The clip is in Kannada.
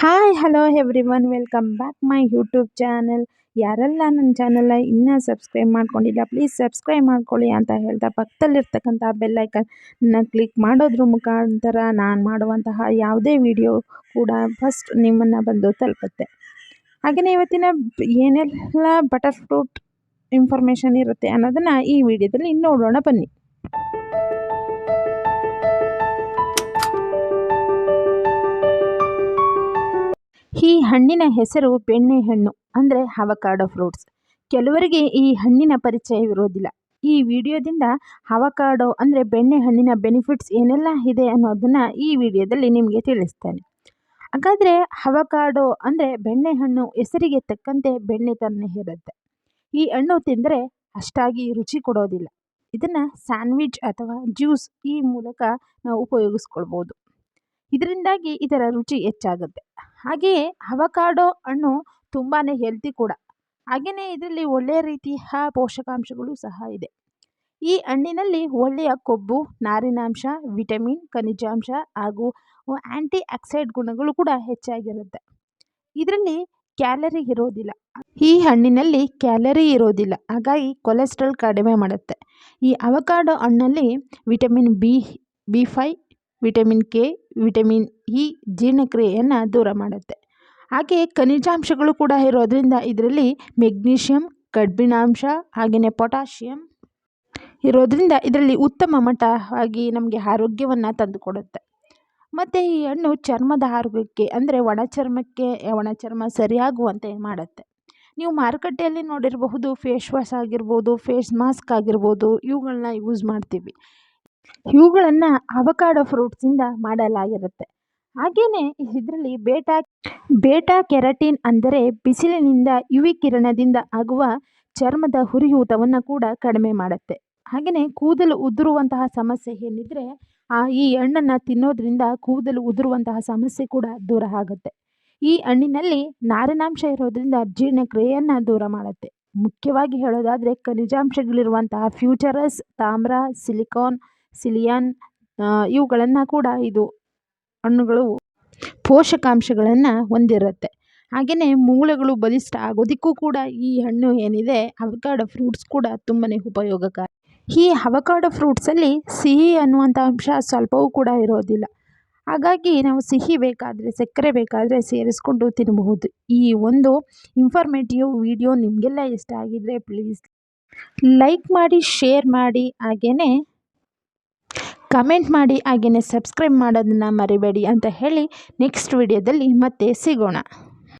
Hi hello everyone welcome back my YouTube channel ಯಾರೆಲ್ಲ ನನ್ನ ಚಾನಲ್ನ ಇನ್ನೂ ಸಬ್ಸ್ಕ್ರೈಬ್ ಮಾಡ್ಕೊಂಡಿಲ್ಲ ಪ್ಲೀಸ್ ಸಬ್ಸ್ಕ್ರೈಬ್ ಮಾಡ್ಕೊಳ್ಳಿ ಅಂತ ಹೇಳ್ತಾ ಪಕ್ಕದಲ್ಲಿರ್ತಕ್ಕಂಥ ಬೆಲ್ಲೈಕನ್ನ ಕ್ಲಿಕ್ ಮಾಡೋದ್ರ ಮುಖಾಂತರ ನಾನು ಮಾಡುವಂತಹ ಯಾವುದೇ ವಿಡಿಯೋ ಕೂಡ ಫಸ್ಟ್ ನಿಮ್ಮನ್ನು ಬಂದು ತಲುಪುತ್ತೆ. ಹಾಗೆಯೇ ಇವತ್ತಿನ ಏನೆಲ್ಲ ಬಟರ್ ಫ್ರೂಟ್ ಇನ್ಫಾರ್ಮೇಷನ್ ಇರುತ್ತೆ ಅನ್ನೋದನ್ನು ಈ ವಿಡಿಯೋದಲ್ಲಿ ನೋಡೋಣ ಬನ್ನಿ. ಹಣ್ಣಿನ ಹೆಸರು ಬೆಣ್ಣೆ ಹಣ್ಣು ಅಂದರೆ ಅವಕಾಡೋ ಫ್ರೂಟ್ಸ್ ಕೆಲವರಿಗೆ ಈ ಹಣ್ಣಿನ ಪರಿಚಯವಿರೋದಿಲ್ಲ ಈ ವಿಡಿಯೋದಿಂದ ಅವಕಾಡೋ ಅಂದರೆ ಬೆಣ್ಣೆ ಹಣ್ಣಿನ ಬೆನಿಫಿಟ್ಸ್ ಏನೆಲ್ಲ ಇದೆ ಅನ್ನೋದನ್ನು ಈ ವಿಡಿಯೋದಲ್ಲಿ ನಿಮಗೆ ತಿಳಿಸ್ತೇನೆ. ಹಾಗಾದರೆ ಅವಕಾಡೋ ಅಂದರೆ ಬೆಣ್ಣೆ ಹಣ್ಣು ಹೆಸರಿಗೆ ತಕ್ಕಂತೆ ಬೆಣ್ಣೆ ಥರನೇ ಇರುತ್ತೆ. ಈ ಹಣ್ಣು ತಿಂದರೆ ಅಷ್ಟಾಗಿ ರುಚಿ ಕೊಡೋದಿಲ್ಲ. ಇದನ್ನು ಸ್ಯಾಂಡ್ವಿಚ್ ಅಥವಾ ಜ್ಯೂಸ್ ಈ ಮೂಲಕ ನಾವು ಉಪಯೋಗಿಸ್ಕೊಳ್ಬೋದು. ಇದರಿಂದಾಗಿ ಇದರ ರುಚಿ ಹೆಚ್ಚಾಗುತ್ತೆ. ಹಾಗೆಯೇ ಅವಕಾಡೊ ಹಣ್ಣು ತುಂಬಾ ಹೆಲ್ತಿ ಕೂಡ. ಹಾಗೆಯೇ ಇದರಲ್ಲಿ ಒಳ್ಳೆಯ ರೀತಿಯ ಪೋಷಕಾಂಶಗಳು ಸಹ ಇದೆ. ಈ ಹಣ್ಣಿನಲ್ಲಿ ಒಳ್ಳೆಯ ಕೊಬ್ಬು, ನಾರಿನಾಂಶ, ವಿಟಮಿನ್, ಖನಿಜಾಂಶ ಹಾಗೂ ಆ್ಯಂಟಿ ಆಕ್ಸೈಡ್ ಗುಣಗಳು ಕೂಡ ಹೆಚ್ಚಾಗಿರುತ್ತೆ. ಇದರಲ್ಲಿ ಕ್ಯಾಲರಿ ಇರೋದಿಲ್ಲ. ಈ ಹಣ್ಣಿನಲ್ಲಿ ಕ್ಯಾಲರಿ ಇರೋದಿಲ್ಲ. ಹಾಗಾಗಿ ಕೊಲೆಸ್ಟ್ರಾಲ್ ಕಡಿಮೆ ಮಾಡುತ್ತೆ. ಈ avocado ಹಣ್ಣಲ್ಲಿ vitamin B B five vitamin K, vitamin E, ಜೀರ್ಣಕ್ರಿಯೆಯನ್ನು ದೂರ ಮಾಡುತ್ತೆ. ಹಾಗೆ ಖನಿಜಾಂಶಗಳು ಕೂಡ ಇರೋದರಿಂದ ಇದರಲ್ಲಿ ಮೆಗ್ನೀಷಿಯಮ್ ಕಬ್ಬಿಣಾಂಶ ಹಾಗೆಯೇ ಪೊಟ್ಯಾಷಿಯಮ್ ಇರೋದರಿಂದ ಇದರಲ್ಲಿ ಉತ್ತಮ ಮಟ್ಟವಾಗಿ ನಮಗೆ ಆರೋಗ್ಯವನ್ನು ತಂದುಕೊಡುತ್ತೆ. ಮತ್ತು ಈ ಹಣ್ಣು ಚರ್ಮದ ಆರೋಗ್ಯಕ್ಕೆ ಅಂದರೆ ಒಣ ಚರ್ಮಕ್ಕೆ ಒಣ ಚರ್ಮ ಸರಿಯಾಗುವಂತೆ ಮಾಡುತ್ತೆ. ನೀವು ಮಾರುಕಟ್ಟೆಯಲ್ಲಿ ನೋಡಿರಬಹುದು, ಫೇಸ್ ವಾಶ್ ಆಗಿರ್ಬೋದು, ಫೇಸ್ ಮಾಸ್ಕ್ ಆಗಿರ್ಬೋದು ಇವುಗಳನ್ನ ಯೂಸ್ ಮಾಡ್ತೀವಿ. ಇವುಗಳನ್ನು ಅವಕಾಡೋ ಫ್ರೂಟ್ಸಿಂದ ಮಾಡಲಾಗಿರುತ್ತೆ. ಹಾಗೆಯೇ ಇದರಲ್ಲಿ ಬೇಟಾ ಬೇಟಾ ಕೆರಟಿನ್ ಅಂದರೆ ಬಿಸಿಲಿನಿಂದ ಯುವಿ ಕಿರಣದಿಂದ ಆಗುವ ಚರ್ಮದ ಹುರಿಯೂತವನ್ನು ಕೂಡ ಕಡಿಮೆ ಮಾಡುತ್ತೆ. ಹಾಗೆಯೇ ಕೂದಲು ಉದುರುವಂತಹ ಸಮಸ್ಯೆ ಏನಿದ್ರೆ ಆ ಈ ಹಣ್ಣನ್ನು ತಿನ್ನೋದ್ರಿಂದ ಕೂದಲು ಉದುರುವಂತಹ ಸಮಸ್ಯೆ ಕೂಡ ದೂರ ಆಗುತ್ತೆ. ಈ ಹಣ್ಣಿನಲ್ಲಿ ನಾರಿನಾಂಶ ಇರೋದ್ರಿಂದ ಜೀರ್ಣಕ್ರಿಯೆಯನ್ನು ದೂರ ಮಾಡುತ್ತೆ. ಮುಖ್ಯವಾಗಿ ಹೇಳೋದಾದರೆ ಖನಿಜಾಂಶಗಳಿರುವಂತಹ ಫ್ಯೂಚರಸ್ ತಾಮ್ರ ಸಿಲಿಕಾನ್ ಸಿಲಿಯಾನ್ ಇವುಗಳನ್ನು ಕೂಡ ಇದು ಹಣ್ಣುಗಳು ಪೋಷಕಾಂಶಗಳನ್ನು ಹೊಂದಿರುತ್ತೆ. ಹಾಗೆಯೇ ಮೂಳೆಗಳು ಬಲಿಷ್ಠ ಆಗೋದಕ್ಕೂ ಕೂಡ ಈ ಹಣ್ಣು ಏನಿದೆ, ಅವಕಾಡೊ ಫ್ರೂಟ್ಸ್ ಕೂಡ ತುಂಬಾ ಉಪಯೋಗಕಾರಿ. ಈ ಅವಕಾಡೋ ಫ್ರೂಟ್ಸಲ್ಲಿ ಸಿಹಿ ಅನ್ನುವಂಥ ಅಂಶ ಸ್ವಲ್ಪವೂ ಕೂಡ ಇರೋದಿಲ್ಲ. ಹಾಗಾಗಿ ನಾವು ಸಿಹಿ ಬೇಕಾದರೆ, ಸಕ್ಕರೆ ಬೇಕಾದರೆ ಸೇರಿಸ್ಕೊಂಡು ತಿನ್ನಬಹುದು ಈ ಒಂದು ಇನ್ಫಾರ್ಮೇಟಿವ್ ವಿಡಿಯೋ ನಿಮಗೆಲ್ಲ ಇಷ್ಟ ಆಗಿದ್ದರೆ ಪ್ಲೀಸ್ ಲೈಕ್ ಮಾಡಿ ಶೇರ್ ಮಾಡಿ ಹಾಗೆಯೇ ಕಮೆಂಟ್ ಮಾಡಿ ಹಾಗೆಯೇ ಸಬ್ಸ್ಕ್ರೈಬ್ ಮಾಡೋದನ್ನು ಮರಿಬೇಡಿ ಅಂತ ಹೇಳಿ ನೆಕ್ಸ್ಟ್ ವಿಡಿಯೋದಲ್ಲಿ ಮತ್ತೆ ಸಿಗೋಣ.